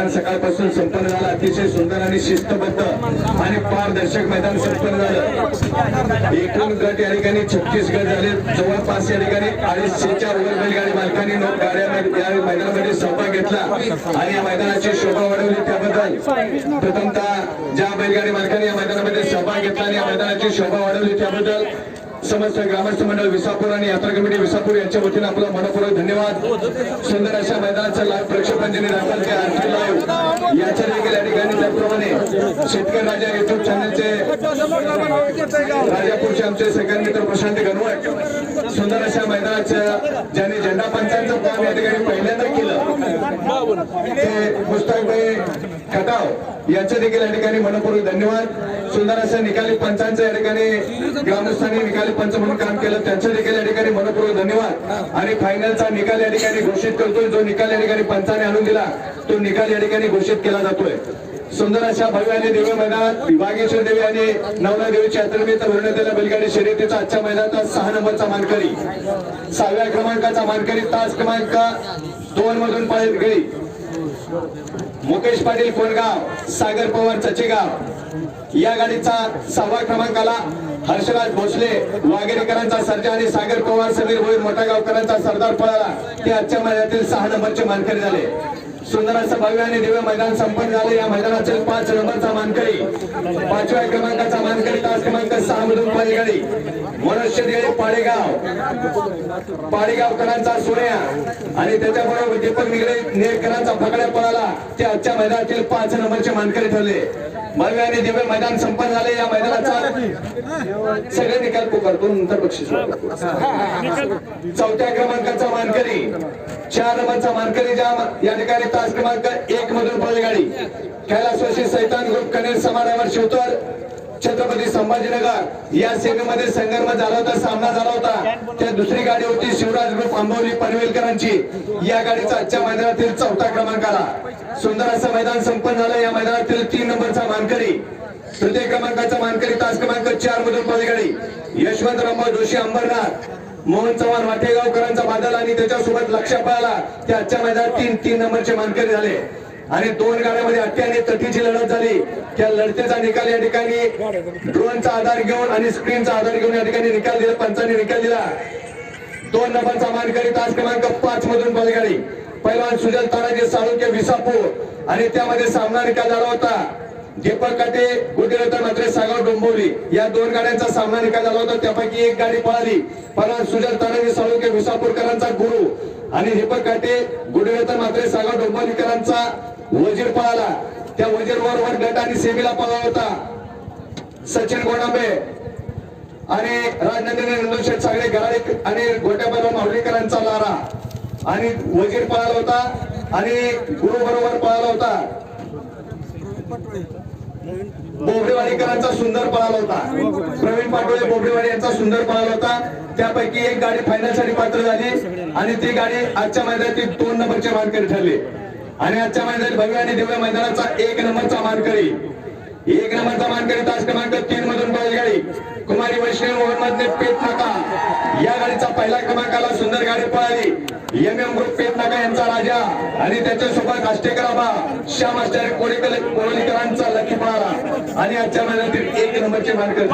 मैदान सकाळपासून संपन्न झालं. अतिशय सुंदर आणि शिस्तबद्ध आणि पारदर्शक मैदान संपन्न झालं. एकूण गट या ठिकाणी छत्तीस गट झाले. जवळपास या ठिकाणी अडीचशेच्या वर बैलगाडी मालकांनी नोट गाड्यामध्ये या मैदानामध्ये सहभाग घेतला आणि या मैदानाची शोभा वाढवली त्याबद्दल. प्रथमतः ज्या बैलगाडी मालकांनी या मैदानामध्ये सहभाग घेतला आणि या मैदानाची शोभा वाढवली त्याबद्दल समस्त ग्रामस्थ मंडळ विसापूर आणि यात्रा कमिटी विसापूर यांच्या वतीने आपला मनपूर्वक धन्यवाद. सुंदर अशा मैदानाचं लाईव्ह प्रक्षेपण ज्यांनी दाखल ते आणखी लाईव्ह याच्या देखील या ठिकाणी त्याचप्रमाणे शेतकरी राजा युट्यूब चॅनलचे राजापूरचे आमचे सेकंड मित्र प्रशांत गणवट सुंदर अशा मैदानाच्या ज्यांनी झेंडा पंचांचं काम या ठिकाणी पहिल्यांदा ते मुस्ताकभाई खटाव यांचे देखील या ठिकाणी मनपूर्वक धन्यवाद. सुंदर असं निकाली पंचांचं या ठिकाणी ग्रामस्थांनी निकाली पंच म्हणून काम केलं. त्यांचे देखील या ठिकाणी मनपूर्वक धन्यवाद. आणि फायनलचा निकाल या ठिकाणी घोषित करतोय. जो निकाल या ठिकाणी पंचाने आणून दिला तो निकाल या ठिकाणी घोषित केला जातोय. सुंदर अशा भव्य आणि दिव्य मैदानात विभागेश्वर देवी आणि नवना देवीच्या यात्रेनिमित्त भरण्यात आलेल्या बैलगाडी शर्यतीचा आजच्या मैदानात सहा नंबरचा मानकरी. सहाव्या क्रमांकाचा मानकरी तास क्रमांक दोन मधून पाहिजे गळी मुकेश पाटील कोणगाव सागर पवार चचेगाव. या गाडीचा सहावा क्रमांकाला हर्षराज भोसले वागेरेकरांचा सर्जा आणि सागर पवार समीर भोईर मोठागावकरांचा सरदार पळाला. ते आजच्या महिन्यातील सहा नंबरचे मानकरी झाले. सुंदर असं भव्य आणि दिव्य मैदान संपन्न झाले. या मैदानातील पाच नंबरचा मानकरी पाचव्या क्रमांकाचा मानकरी तास क्रमांक सहा मधून पहिली मनुष्य देळे पाडेगाव. पाडेगावकरांचा सोन्या आणि त्याच्याबरोबर दीपक निगडे नेरकरांचा फकड्या पळाला. ते आजच्या मैदानातील पाच नंबरचे मानकरी ठरले. भव्य आणि दिव्य मैदान संपन्न झाले. या मैदानाचा सगळे निकाल पुकारतो. नंतर बक्षीस चौथ्या क्रमांकाचा मानकरी चार नंबरचा मानकरी जाम. या ठिकाणी तास क्रमांक एक मधून पहिली गाडी कैलासवासी सैतान ग्रुप कनेर समारावर शिवतर छत्रपती संभाजीनगर. या सेवेमध्ये संघर्ष झाला होता सामना झाला होता. त्या दुसरी गाडी होती शिवराज ग्रुप आंबवली पनवेलकरांची. या गाडीचा आजच्या मैदानातील चौथा क्रमांक आला. सुंदर असं मैदान संपन्न झालं. या मैदानातील तीन नंबरचा मानकरी. तृतीय क्रमांकाचा मानकरी तास क्रमांक चार मधून पहिली यशवंत रामभाऊ जोशी अंबरनाथ. मोहन चव्हाण वाटेगावकर बादल आणि त्याच्यासोबत लक्ष पाहिला की आजच्या मैदानात तीन तीन नंबरचे मानकरी झाले. आणि दोन गाड्यामध्ये अट्टी आणि तटीची लढत झाली. त्या लढतीचा निकाल या ठिकाणी ड्रोनचा आधार घेऊन आणि स्क्रीनचा आधार घेऊन या ठिकाणी निकाल दिला पंचाने निकाल दिला. दोन नंबरचा मानकरी तास क्रमांक पाच मधून बैलगाडी. पैलवान सुजल तानाजी साळुंके विसापूर. आणि त्यामध्ये सामना निकाल झाला होता. दीपक काटे गुटेरत्न मात्र सागाव डोंबोली या दोन गाड्यांचा सामना निकाल झाला होता. त्यापैकी एक गाडी पळाली. पैलवान सुजल तानाजी साळुंके विसापूरकरांचा गुरु. आणि दीपक काटे गुडेरत्न मात्र सागाव डोंबोलीकरांचा वजीर पळाला. त्या वजीरवर वर गट आणि सेमीला पळाला होता. सचिन गोडांबे आणि राजनंदिनी नंदुशेठ सागळे गराडे आणि गोट्याबाबा माहुलीकरांचा लारा. आणि वजीर पळाला होता. आणि गुरु बरोबर पळाला होता. बोबडेवाडीकरांचा सुंदर पळाला होता. प्रवीण पाटोळे बोबडेवाडी यांचा सुंदर पळाला होता. त्यापैकी एक गाडी फायनलसाठी पात्र झाली आणि ती गाडी आजच्या मैदानातील दोन नंबरचे मानकरी ठरले. आणि आजच्या मैदानात भव्य आणि दिव्य मैदानाचा एक नंबरचा मानकरी. एक नंबरचा मानकरी तास क्रमांक तीन मधून बैलगाडी कुमारी वैष्णव मोहम्मदने पेट नाका. या गाडीचा पहिला क्रमांकाला सुंदर गाडी पळाली. एम एम ग्रुप पेट नाका यांचा राजा. आणि त्याच्यासोबत आष्टेकराबा श्याम आचार्य कोळीकर कोळीकरांचा लकी पळाला. आणि आजच्या मैदानातील एक नंबरचे मानकरी